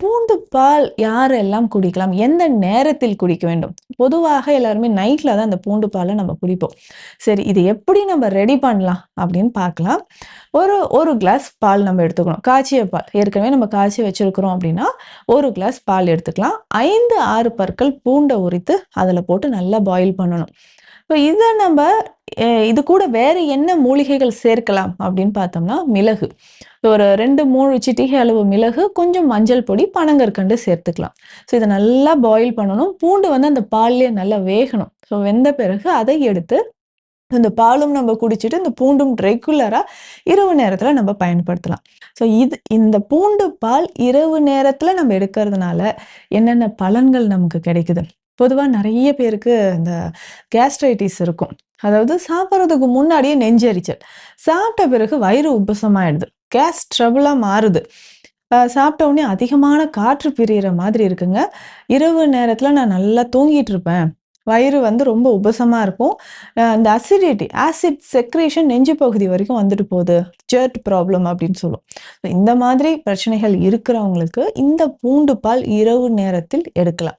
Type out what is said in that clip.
பூண்டு பால் யாரெல்லாம் குடிக்கலாம்? எந்த நேரத்தில் குடிக்க வேண்டும்? பொதுவாக எல்லாருமே நைட்ல தான் அந்த பூண்டு பாலை நம்ம குடிப்போம். சரி இது எப்படி நம்ம ரெடி பண்ணலாம்? அப்படின்னு பார்க்கலாம். ஒரு ஒரு கிளாஸ் பால் நம்ம எடுத்துக்கணும். காய்ச்சிய பால். ஏற்கனவே நம்ம காய்ச்சி வச்சிருக்கிறோம் அப்படின்னா, ஒரு கிளாஸ் பால் எடுத்துக்கலாம். 5, 6 பற்கள் பூண்டை உரித்து அதில் போட்டு நல்லா பாயில் பண்ணணும். இப்போ இதை நம்ம இது கூட வேற என்ன மூலிகைகள் சேர்க்கலாம் அப்படின்னு பார்த்தோம்னா, மிளகு. ஒரு 2, 3 சிட்டிகை அளவு மிளகு, கொஞ்சம் மஞ்சள் பொடி, பனங்கற்கண்டு சேர்த்துக்கலாம். ஸோ இதை நல்லா பாயில் பண்ணணும். பூண்டு வந்து அந்த பால்லேயே நல்லா வேகணும். ஸோ வெந்த பிறகு அதை எடுத்து, இந்த பாலும் நம்ம குடிச்சிட்டு, இந்த பூண்டும் ரெகுலராக இரவு நேரத்தில் நம்ம பயன்படுத்தலாம். ஸோ இது இந்த பூண்டு பால் இரவு நேரத்தில் நம்ம எடுக்கிறதுனால, என்னென்ன பலன்கள் நமக்கு கிடைக்குது? பொதுவாக நிறைய பேருக்கு இந்த கேஸ்ட்ரைட்டிஸ் இருக்கும். அதாவது சாப்பிட்றதுக்கு முன்னாடியே நெஞ்சரிச்சல் சாப்பிட்ட பிறகு வயிறு உப்புசமாயிடுது. கேஸ் ட்ரபுளாக மாறுது. சாப்பிட்ட உடனே அதிகமான காற்று பிரியிற மாதிரி இருக்குங்க. இரவு நேரத்தில் நான் நல்லா தூங்கிட்டு இருப்பேன். வயிறு வந்து ரொம்ப உபசமாக இருக்கும். அந்த இந்த அசிடிட்டி, ஆசிட் செக்ரேஷன் நெஞ்சு பகுதி வரைக்கும் வந்துட்டு போகுது. ஜெர்ட் ப்ராப்ளம் அப்படின்னு சொல்லுவோம். இந்த மாதிரி பிரச்சனைகள் இருக்கிறவங்களுக்கு இந்த பூண்டு பால் இரவு நேரத்தில் எடுக்கலாம்.